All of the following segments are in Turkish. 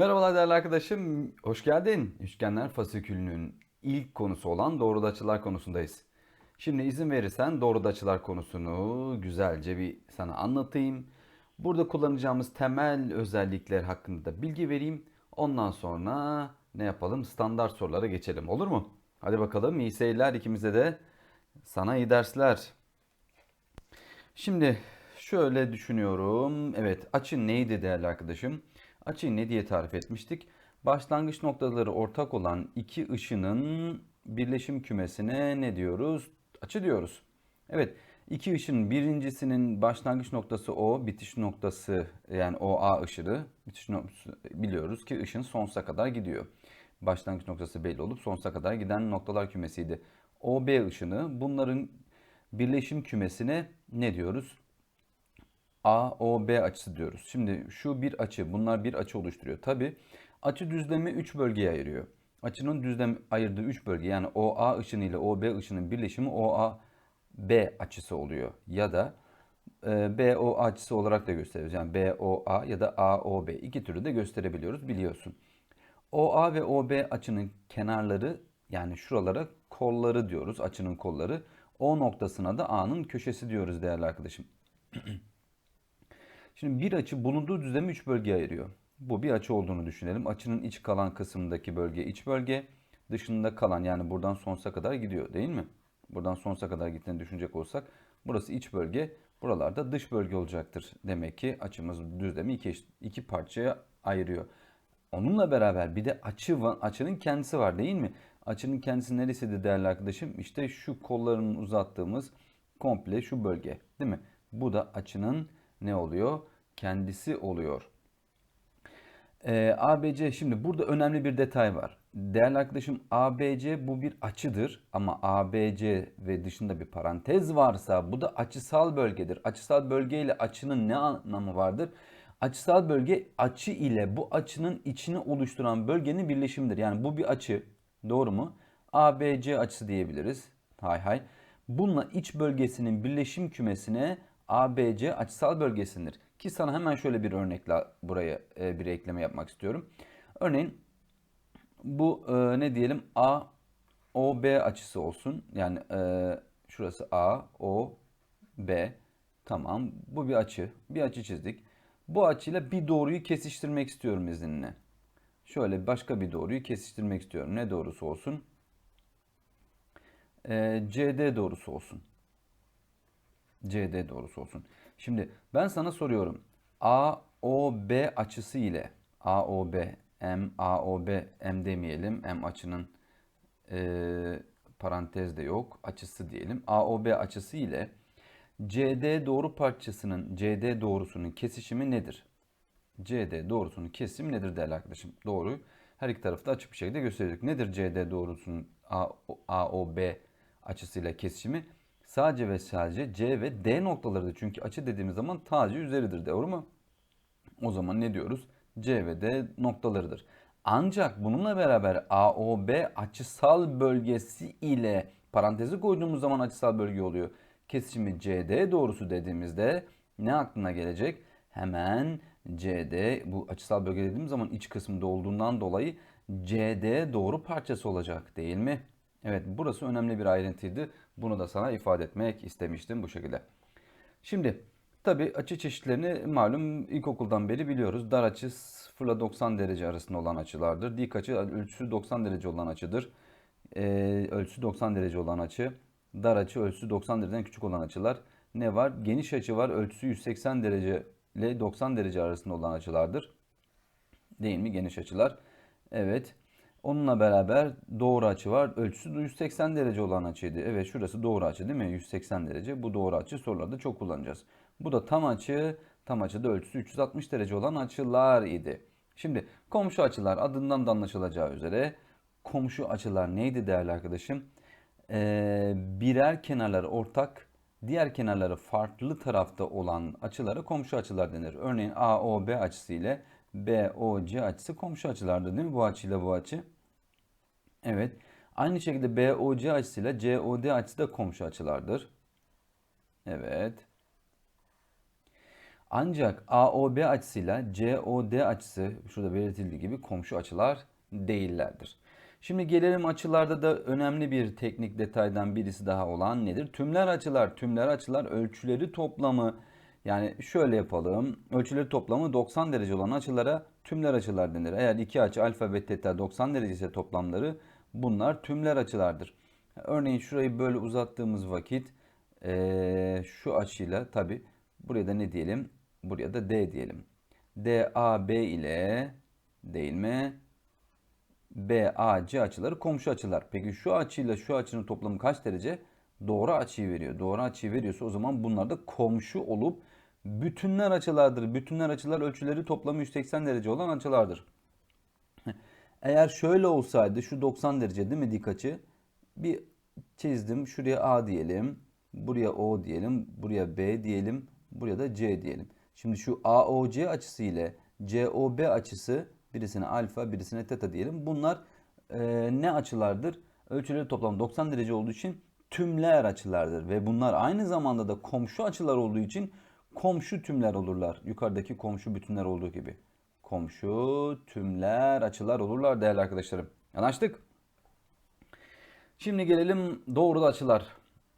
Merhabalar değerli arkadaşım. Hoş geldin. Üçgenler fasikülünün ilk konusu olan doğrulu açılar konusundayız. Şimdi izin verirsen doğrulu açılar konusunu güzelce bir sana anlatayım. Burada kullanacağımız temel özellikler hakkında da bilgi vereyim. Ondan sonra ne yapalım? Standart sorulara geçelim. Olur mu? Hadi bakalım. İyi seyirler ikimize de. Sana iyi dersler. Şimdi şöyle düşünüyorum. Evet açı neydi değerli arkadaşım? Açıyı ne diye tarif etmiştik? Başlangıç noktaları ortak olan iki ışının birleşim kümesine ne diyoruz? Açı diyoruz. Evet iki ışının birincisinin başlangıç noktası O, bitiş noktası yani OA ışını. Bitiş noktası biliyoruz ki ışın sonsuza kadar gidiyor. Başlangıç noktası belli olup sonsuza kadar giden noktalar kümesiydi. OB ışını bunların birleşim kümesine ne diyoruz? AOB açısı diyoruz. Şimdi şu bir açı, bunlar bir açı oluşturuyor. Tabi açı düzlemi 3 bölgeye ayırıyor. Açının düzlem ayırdığı 3 bölge yani OA ışını ile OB ışının birleşimi OAB açısı oluyor. Ya da e, BO açısı olarak da gösteriyoruz. Yani BOA ya da AOB iki türlü de gösterebiliyoruz biliyorsun. OA ve OB açının kenarları yani şuralara kolları diyoruz. Açının kolları. O noktasına da A'nın köşesi diyoruz değerli arkadaşım. Şimdi bir açı bulunduğu düzlemi 3 bölgeye ayırıyor. Bu bir açı olduğunu düşünelim. Açının iç kalan kısmındaki bölge iç bölge, dışında kalan yani buradan sonsuza kadar gidiyor değil mi? Buradan sonsuza kadar gittiğini düşünecek olsak burası iç bölge, buralarda dış bölge olacaktır. Demek ki açımız düzlemi iki, iki parçaya ayırıyor. Onunla beraber bir de açı açının kendisi var değil mi? Açının kendisi neresiydi değerli arkadaşım? İşte şu kollarını uzattığımız komple şu bölge değil mi? Bu da açının ne oluyor? Kendisi oluyor. Ee, ABC şimdi burada önemli bir detay var. Değerli arkadaşım ABC bu bir açıdır ama ABC ve dışında bir parantez varsa bu da açısal bölgedir. Açısal bölge ile açının ne anlamı vardır? Açısal bölge açı ile bu açının içini oluşturan bölgenin birleşimidir. Yani bu bir açı. Doğru mu? ABC açısı diyebiliriz. Hay hay. Bununla iç bölgesinin birleşim kümesine ABC açısal bölgesindir. Ki sana hemen şöyle bir örnekle buraya e, bir ekleme yapmak istiyorum. Örneğin bu e, ne diyelim A O B açısı olsun. Yani e, şurası A O B. Tamam. Bu bir açı. Bir açı çizdik. Bu açıyla bir doğruyu kesiştirmek istiyorum izninle. Şöyle başka bir doğruyu kesiştirmek istiyorum. Ne doğrusu olsun? E, CD doğrusu olsun. CD doğrusu olsun. Şimdi ben sana soruyorum. AOB açısı ile AOB M AOB M demeyelim. M açının e, parantez de yok. Açısı diyelim. AOB açısı ile CD doğru parçasının CD doğrusunun kesişimi nedir? CD doğrusunun kesimi nedir değerli arkadaşım? Doğru. Her iki tarafı da açık bir şekilde gösterdik. Nedir CD doğrusunun AOB açısıyla kesişimi? Sadece ve sadece C ve D noktalarıdır. Çünkü açı dediğimiz zaman tacı üzeridir. Doğru mu? O zaman ne diyoruz? C ve D noktalarıdır. Ancak bununla beraber AOB açısal bölgesi ile parantezi koyduğumuz zaman açısal bölge oluyor. Kesişimi CD doğrusu dediğimizde ne aklına gelecek? Hemen CD bu açısal bölge dediğimiz zaman iç kısmında olduğundan dolayı CD doğru parçası olacak değil mi? Evet burası önemli bir ayrıntıydı. Bunu da sana ifade etmek istemiştim bu şekilde. Şimdi tabi açı çeşitlerini malum ilkokuldan beri biliyoruz. Dar açı 0 ile 90 derece arasında olan açılardır. Dik açı ölçüsü 90 derece olan açıdır. Ee, ölçüsü 90 derece olan açı. Dar açı ölçüsü 90 dereceden küçük olan açılar. Ne var? Geniş açı var. Ölçüsü 180 derece ile 90 derece arasında olan açılardır. Değil mi? Geniş açılar. Evet. Onunla beraber doğru açı var. Ölçüsü 180 derece olan açıydı. Evet şurası doğru açı değil mi? 180 derece. Bu doğru açı sorularda çok kullanacağız. Bu da tam açı. Tam açıda ölçüsü 360 derece olan açılar idi. Şimdi komşu açılar adından da anlaşılacağı üzere komşu açılar neydi değerli arkadaşım? Ee, birer kenarları ortak, diğer kenarları farklı tarafta olan açılara komşu açılar denir. Örneğin AOB açısı ile BOC açısı komşu açılardır değil mi? Bu açıyla bu açı. Evet. Aynı şekilde BOC açısıyla COD açısı da komşu açılardır. Evet. Ancak AOB açısıyla COD açısı şurada belirtildiği gibi komşu açılar değillerdir. Şimdi gelelim açılarda da önemli bir teknik detaydan birisi daha olan nedir? Tümler açılar. Tümler açılar ölçüleri toplamı yani şöyle yapalım. Ölçüleri toplamı 90 derece olan açılara tümler açılar denir. Eğer iki açı alfa ve teta 90 derece ise toplamları bunlar tümler açılardır. Örneğin şurayı böyle uzattığımız vakit eee, şu açıyla tabi buraya da ne diyelim? Buraya da D diyelim. DAB ile değil mi? BAC açıları komşu açılar. Peki şu açıyla şu açının toplamı kaç derece? Doğru açıyı veriyor. Doğru açıyı veriyorsa o zaman bunlar da komşu olup bütünler açılardır. Bütünler açılar ölçüleri toplamı 180 derece olan açılardır. Eğer şöyle olsaydı şu 90 derece değil mi dik açı? Bir çizdim. Şuraya A diyelim. Buraya O diyelim. Buraya B diyelim. Buraya da C diyelim. Şimdi şu AOC açısı ile COB açısı birisine alfa birisine teta diyelim. Bunlar e, ne açılardır? Ölçüleri toplam 90 derece olduğu için tümler açılardır. Ve bunlar aynı zamanda da komşu açılar olduğu için komşu tümler olurlar. Yukarıdaki komşu bütünler olduğu gibi. Komşu tümler açılar olurlar değerli arkadaşlarım. Anlaştık? Şimdi gelelim doğruda açılar.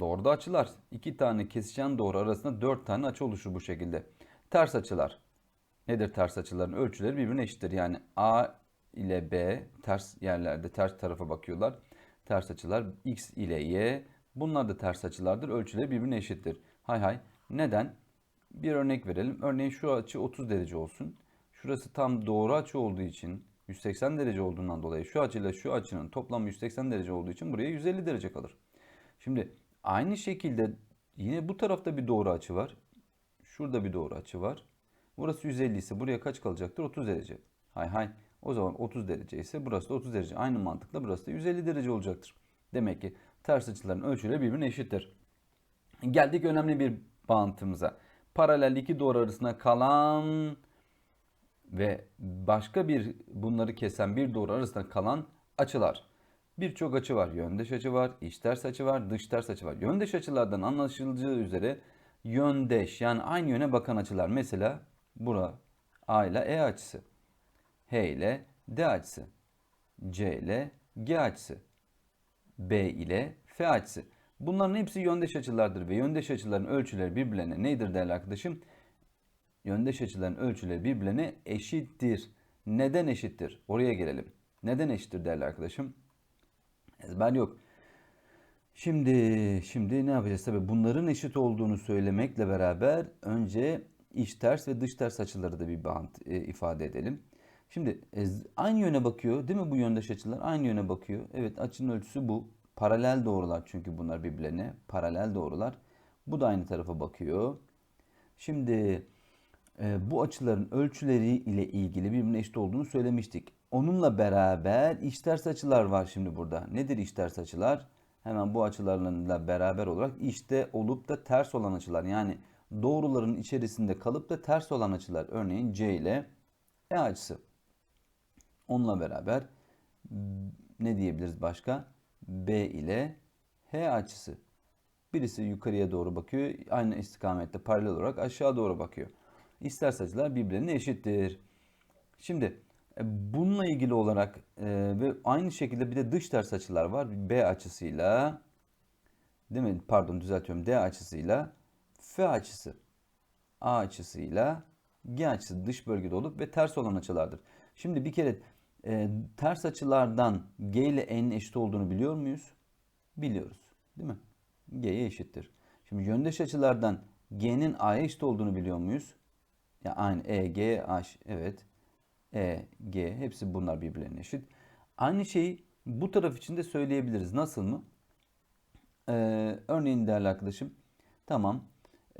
Doğruda açılar. iki tane kesişen doğru arasında dört tane açı oluşur bu şekilde. Ters açılar. Nedir ters açıların? Ölçüleri birbirine eşittir. Yani A ile B ters yerlerde ters tarafa bakıyorlar. Ters açılar X ile Y. Bunlar da ters açılardır. Ölçüleri birbirine eşittir. Hay hay. Neden? Bir örnek verelim. Örneğin şu açı 30 derece olsun. Şurası tam doğru açı olduğu için 180 derece olduğundan dolayı şu açıyla şu açının toplamı 180 derece olduğu için buraya 150 derece kalır. Şimdi aynı şekilde yine bu tarafta bir doğru açı var. Şurada bir doğru açı var. Burası 150 ise buraya kaç kalacaktır? 30 derece. Hay hay. O zaman 30 derece ise burası da 30 derece. Aynı mantıkla burası da 150 derece olacaktır. Demek ki ters açıların ölçüleri birbirine eşittir. Geldik önemli bir bağıntımıza. Paralel iki doğru arasında kalan ve başka bir bunları kesen bir doğru arasında kalan açılar. Birçok açı var. Yöndeş açı var, iç ters açı var, dış ters açı var. Yöndeş açılardan anlaşılacağı üzere yöndeş yani aynı yöne bakan açılar. Mesela bura A ile E açısı, H ile D açısı, C ile G açısı, B ile F açısı. Bunların hepsi yöndeş açılardır ve yöndeş açıların ölçüleri birbirlerine neydir değerli arkadaşım? Yöndeş açıların ölçüleri birbirlerine eşittir. Neden eşittir? Oraya gelelim. Neden eşittir değerli arkadaşım? Ezber yok. Şimdi şimdi ne yapacağız? Tabii bunların eşit olduğunu söylemekle beraber önce iç ters ve dış ters açıları da bir bant e, ifade edelim. Şimdi e, aynı yöne bakıyor değil mi bu yöndeş açılar? Aynı yöne bakıyor. Evet açının ölçüsü bu. Paralel doğrular çünkü bunlar birbirlerine. Paralel doğrular. Bu da aynı tarafa bakıyor. Şimdi e, bu açıların ölçüleri ile ilgili birbirine eşit olduğunu söylemiştik. Onunla beraber iç ters açılar var şimdi burada. Nedir iç ters açılar? Hemen bu açılarla beraber olarak içte olup da ters olan açılar. Yani doğruların içerisinde kalıp da ters olan açılar. Örneğin C ile E açısı. Onunla beraber ne diyebiliriz başka? B ile H açısı. Birisi yukarıya doğru bakıyor. Aynı istikamette paralel olarak aşağı doğru bakıyor. İster açılar birbirine eşittir. Şimdi e, bununla ilgili olarak e, ve aynı şekilde bir de dış ters açılar var. B açısıyla değil mi? Pardon düzeltiyorum. D açısıyla F açısı. A açısıyla G açısı dış bölgede olup ve ters olan açılardır. Şimdi bir kere e, ters açılardan G ile N'in eşit olduğunu biliyor muyuz? Biliyoruz. Değil mi? G'ye eşittir. Şimdi yöndeş açılardan G'nin A'ya eşit olduğunu biliyor muyuz? Ya aynı E, G, H. Evet. E, G hepsi bunlar birbirlerine eşit. Aynı şeyi bu taraf için de söyleyebiliriz. Nasıl mı? Ee, örneğin değerli arkadaşım. Tamam.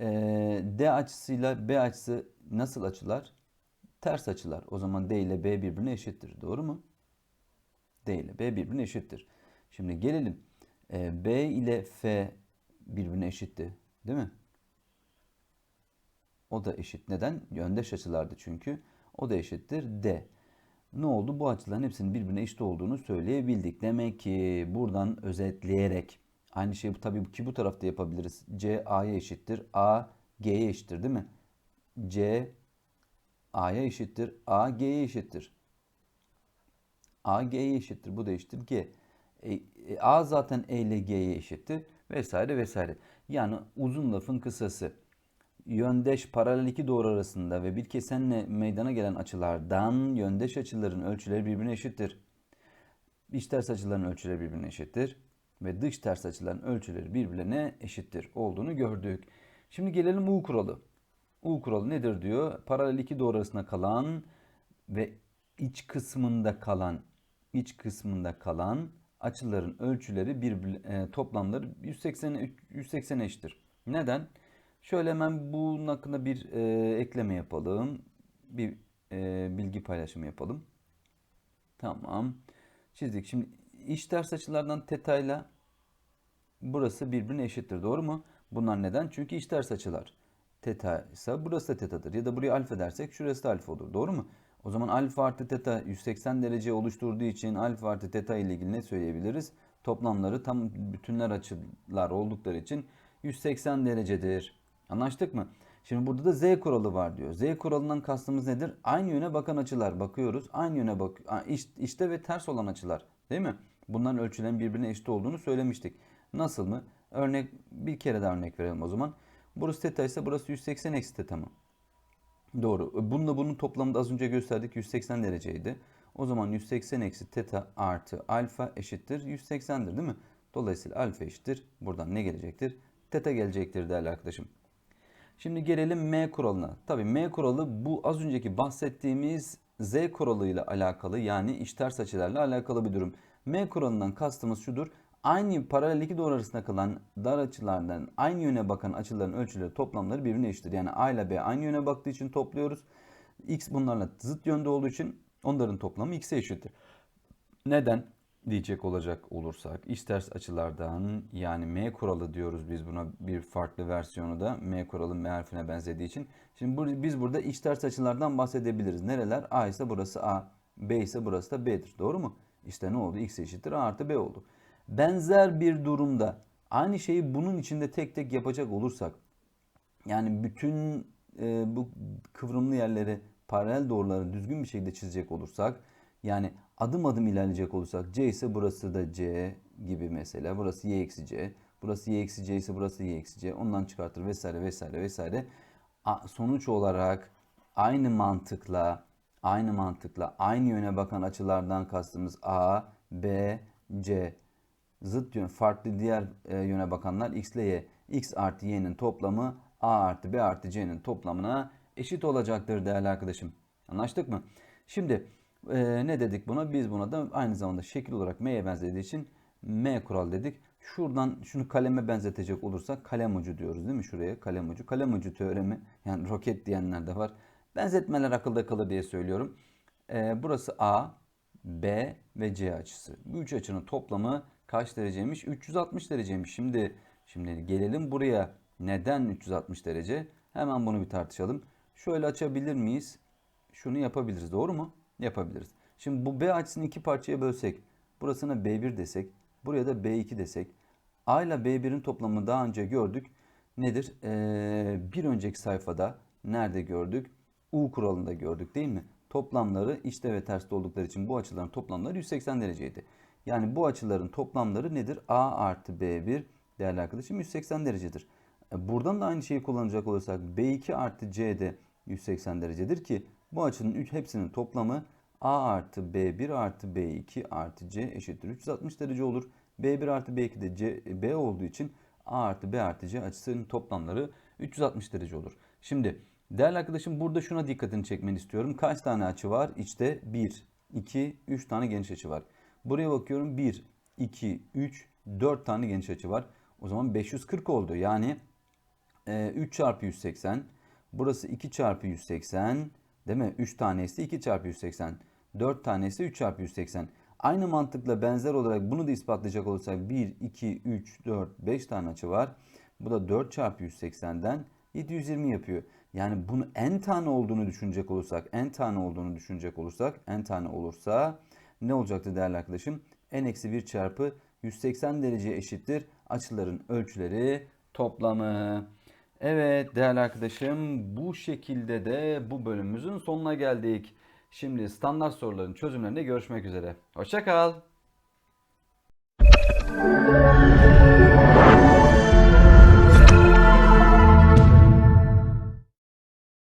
Ee, D açısıyla B açısı nasıl açılar? Ters açılar. O zaman D ile B birbirine eşittir. Doğru mu? D ile B birbirine eşittir. Şimdi gelelim. Ee, B ile F birbirine eşitti. Değil mi? O da eşit. Neden? Yöndeş açılardı çünkü. O da eşittir D. Ne oldu? Bu açıların hepsinin birbirine eşit olduğunu söyleyebildik. Demek ki buradan özetleyerek aynı şeyi tabii ki bu tarafta yapabiliriz. C A'ya eşittir. A G'ye eşittir değil mi? C A'ya eşittir. A G'ye eşittir. A G'ye eşittir. Bu da eşittir G. E, e, A zaten E ile G'ye eşittir. Vesaire vesaire. Yani uzun lafın kısası. Yöndeş paralel iki doğru arasında ve bir kesenle meydana gelen açılardan yöndeş açıların ölçüleri birbirine eşittir. İç ters açıların ölçüleri birbirine eşittir. Ve dış ters açıların ölçüleri birbirine eşittir olduğunu gördük. Şimdi gelelim U kuralı. U kuralı nedir diyor? Paralel iki doğru arasında kalan ve iç kısmında kalan iç kısmında kalan açıların ölçüleri bir e, toplamları 180 180 eşittir. Neden? Şöyle hemen bunun hakkında bir e, ekleme yapalım. Bir e, bilgi paylaşımı yapalım. Tamam. Çizdik. Şimdi iç ters açılardan teta burası birbirine eşittir. Doğru mu? Bunlar neden? Çünkü iç ters açılar. Teta ise burası da tetadır. Ya da buraya alfa dersek şurası da alfa olur. Doğru mu? O zaman alfa artı teta 180 derece oluşturduğu için alfa artı teta ile ilgili ne söyleyebiliriz? Toplamları tam bütünler açılar oldukları için 180 derecedir. Anlaştık mı? Şimdi burada da z kuralı var diyor. Z kuralından kastımız nedir? Aynı yöne bakan açılar bakıyoruz. Aynı yöne bak iç, içte ve ters olan açılar. Değil mi? Bunların ölçülerin birbirine eşit olduğunu söylemiştik. Nasıl mı? Örnek bir kere daha örnek verelim o zaman. Burası teta ise burası 180 eksi teta mı? Doğru. Bununla bunun toplamı da az önce gösterdik 180 dereceydi. O zaman 180 eksi teta artı alfa eşittir 180'dir değil mi? Dolayısıyla alfa eşittir. Buradan ne gelecektir? Teta gelecektir değerli arkadaşım. Şimdi gelelim M kuralına. Tabii M kuralı bu az önceki bahsettiğimiz Z kuralıyla alakalı yani iç ters açılarla alakalı bir durum. M kuralından kastımız şudur. Aynı paralel iki doğru arasında kalan dar açılardan aynı yöne bakan açıların ölçüleri toplamları birbirine eşittir. Yani A ile B aynı yöne baktığı için topluyoruz. X bunlarla zıt yönde olduğu için onların toplamı X'e eşittir. Neden? diyecek olacak olursak iç ters açılardan yani M kuralı diyoruz biz buna bir farklı versiyonu da M kuralı M harfine benzediği için. Şimdi biz burada iç ters açılardan bahsedebiliriz. Nereler? A ise burası A, B ise burası da B'dir. Doğru mu? İşte ne oldu? X eşittir A artı B oldu. Benzer bir durumda aynı şeyi bunun içinde tek tek yapacak olursak yani bütün e, bu kıvrımlı yerleri paralel doğruları düzgün bir şekilde çizecek olursak yani adım adım ilerleyecek olursak C ise burası da C gibi mesela. Burası Y eksi C. Burası Y eksi C ise burası Y eksi C. Ondan çıkartır vesaire vesaire vesaire. Sonuç olarak aynı mantıkla aynı mantıkla aynı yöne bakan açılardan kastımız A, B, C. Zıt yön farklı diğer e, yöne bakanlar X ile Y. X artı Y'nin toplamı A artı B artı C'nin toplamına eşit olacaktır değerli arkadaşım. Anlaştık mı? Şimdi e, ne dedik buna? Biz buna da aynı zamanda şekil olarak M'ye benzediği için M kural dedik. Şuradan şunu kaleme benzetecek olursak kalem ucu diyoruz değil mi şuraya? Kalem ucu. Kalem ucu teoremi yani roket diyenler de var. Benzetmeler akılda kalır diye söylüyorum. E, burası A, B ve C açısı. Bu üç açının toplamı kaç dereceymiş? 360 dereceymiş. Şimdi şimdi gelelim buraya. Neden 360 derece? Hemen bunu bir tartışalım. Şöyle açabilir miyiz? Şunu yapabiliriz. Doğru mu? yapabiliriz. Şimdi bu B açısını iki parçaya bölsek, burasına B1 desek, buraya da B2 desek, A ile B1'in toplamını daha önce gördük. Nedir? Ee, bir önceki sayfada nerede gördük? U kuralında gördük değil mi? Toplamları içte ve terste oldukları için bu açıların toplamları 180 dereceydi. Yani bu açıların toplamları nedir? A artı B1 değerli arkadaşım 180 derecedir. E, buradan da aynı şeyi kullanacak olursak B2 artı C de 180 derecedir ki bu açının hepsinin toplamı A artı B1 artı B2 artı C eşittir 360 derece olur. B1 artı B2 de C, B olduğu için A artı B artı C açısının toplamları 360 derece olur. Şimdi değerli arkadaşım burada şuna dikkatini çekmeni istiyorum. Kaç tane açı var? İçte 1, 2, 3 tane geniş açı var. Buraya bakıyorum 1, 2, 3, 4 tane geniş açı var. O zaman 540 oldu. Yani 3 çarpı 180. Burası 2 çarpı 180. Değil mi? 3 tanesi 2 çarpı 180. 4 tanesi 3 çarpı 180. Aynı mantıkla benzer olarak bunu da ispatlayacak olursak 1, 2, 3, 4, 5 tane açı var. Bu da 4 çarpı 180'den 720 yapıyor. Yani bunu n tane olduğunu düşünecek olursak, n tane olduğunu düşünecek olursak, n tane olursa ne olacaktı değerli arkadaşım? n eksi 1 çarpı 180 derece eşittir açıların ölçüleri toplamı. Evet değerli arkadaşım bu şekilde de bu bölümümüzün sonuna geldik. Şimdi standart soruların çözümlerinde görüşmek üzere. Hoşça kal.